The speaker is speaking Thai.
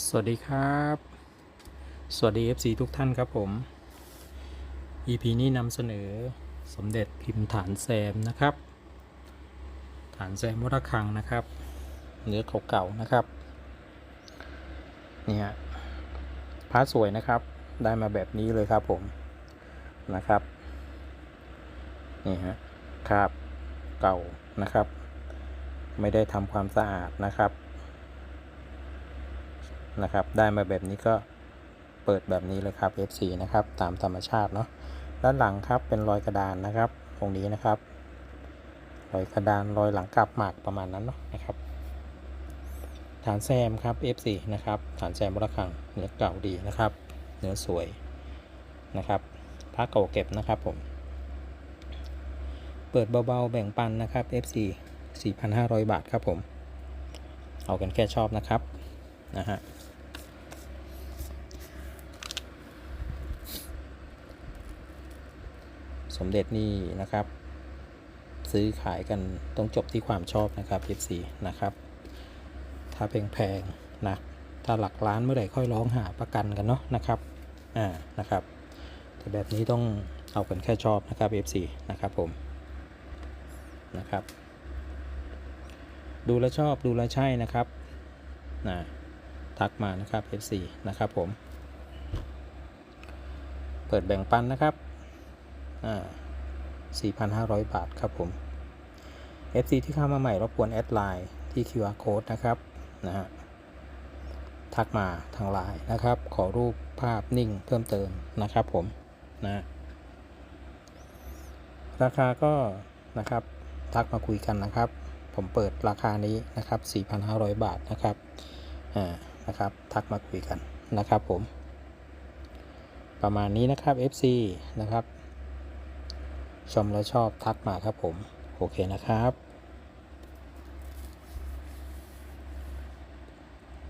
สวัสดีครับ สวัสดี FC ทุกท่านครับผม EP นี้นำเสนอสมเด็จพิมพ์ฐานแซมนะครับ ฐานแซมวัดระฆังนะครับเนื้อเก่าๆนะครับนี่ฮะพระสวยนะครับ ได้มาแบบนี้เลยครับผมนะครับนี่ฮะคราบเก่านะครับ ไม่ได้ทำความสะอาดนะครับ นะครับ ได้มาแบบนี้ก็เปิดแบบนี้เลยครับ F4 นะครับ ตามธรรมชาติเนาะ ด้านหลังครับเป็นรอยกระดานนะครับ ตรงนี้นะครับ รอยกระดานรอยหลังกลับหมากประมาณนั้นเนาะนะครับ ฐานแซมครับ F4 นะครับ ฐานแซมบระคังเนื้อเก่าดีนะครับ เนื้อสวยนะครับผ้าเก่าเก็บนะครับผม เปิดเบาๆแบ่งปันนะครับ F4 4,500 บาทครับผม เอากันแค่ชอบนะครับ นะฮะ สมเด็จนี่นะครับ ซื้อขายกันต้องจบที่ความชอบนะครับ F4 นะครับ ถ้าแพงๆนะถ้าหลักล้านเมื่อไหร่ค่อยร้องหาประกันกันเนาะนะครับอ่านะครับแต่แบบนี้ต้องเอากันแค่ชอบนะครับ F4 นะครับผมนะครับ ดูแลชอบดูแลใช่นะครับนะทักมานะครับ F4 นะครับผม เปิดแบ่งปันนะครับ 4,500 บาทครับผม FC ที่เข้ามาใหม่รบกวนแอดไลน์ที่ QR code นะครับนะฮะทักมาทางไลน์นะครับ ขอรูปภาพนิ่งเพิ่มเติมนะครับผมนะราคาก็นะครับทักมาคุยกันนะครับ ผมเปิดราคานี้นะครับ 4,500 บาทนะครับอ่านะครับ ทักมาคุยกันนะครับผม ประมาณนี้นะครับ FC นะครับ ชมแล้วชอบทักมาครับผม โอเคนะครับ